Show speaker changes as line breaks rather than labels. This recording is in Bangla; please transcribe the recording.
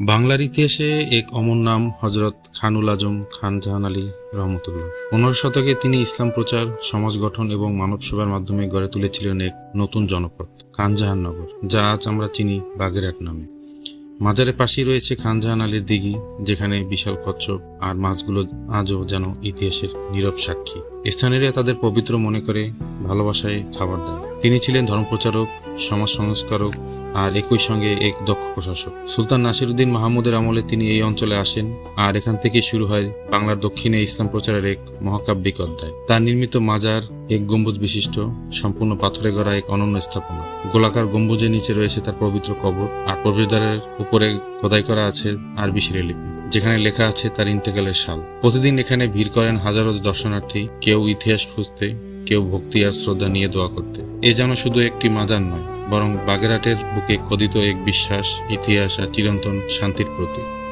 বাংলার ইতিহাসে এক অমর নাম হজরত খানুল আজম খান জাহান আলী রহমতুল্লাহ। পনেরো শতকে তিনি ইসলাম প্রচার, সমাজ গঠন এবং মানব সেবার মাধ্যমে গড়ে তুলেছিলেন এক নতুন জনপদ খানজাহাননগর যা আজ আমরা চিনি বাগেরহাট নামে। মাজারের পাশেই রয়েছে খানজাহান আলীর দিঘি, যেখানে বিশাল কচ্ছপ আর মাছগুলো আজও যেন ইতিহাসের নীরব সাক্ষী। স্থানীয়রা তাদের পবিত্র মনে করে ভালোবাসায় খাবার দেয় তিনি ছিলেন ধর্মপ্রচারক সমাজ সংস্কারক আর একই সঙ্গে এক দক্ষ প্রশাসক। সুলতান নাসিরুদ্দিন মাহমুদের আমলে তিনি এই অঞ্চলে আসেন আর এখান থেকে শুরু হয় বাংলার দক্ষিণে ইসলাম প্রচারের এক মহাকাব্যিক অধ্যায়। তার নির্মিত মাজার এক গম্বুজ বিশিষ্ট, সম্পূর্ণ পাথরে গড়া এক অনন্য স্থাপনা। গোলাকার গম্বুজের নিচে রয়েছে তার পবিত্র কবর আর প্রবেশদ্বারের উপরে খোদাই করা আছে আরবি শিলালিপি যেখানে লেখা আছে তার ইন্তেকালের সাল। প্রতিদিন এখানে ভিড় করেন হাজারো দর্শনার্থী, কেউ ইতিহাস খুঁজতে, কেউ ভক্তি আর শ্রদ্ধা নিয়ে দোয়া করতে। এ যেন শুধু একটি মাজার নয়, বরং বাগেরহাটের বুকে খোদিত এক বিশ্বাস, ইতিহাস আর চিরন্তন শান্তির প্রতীক।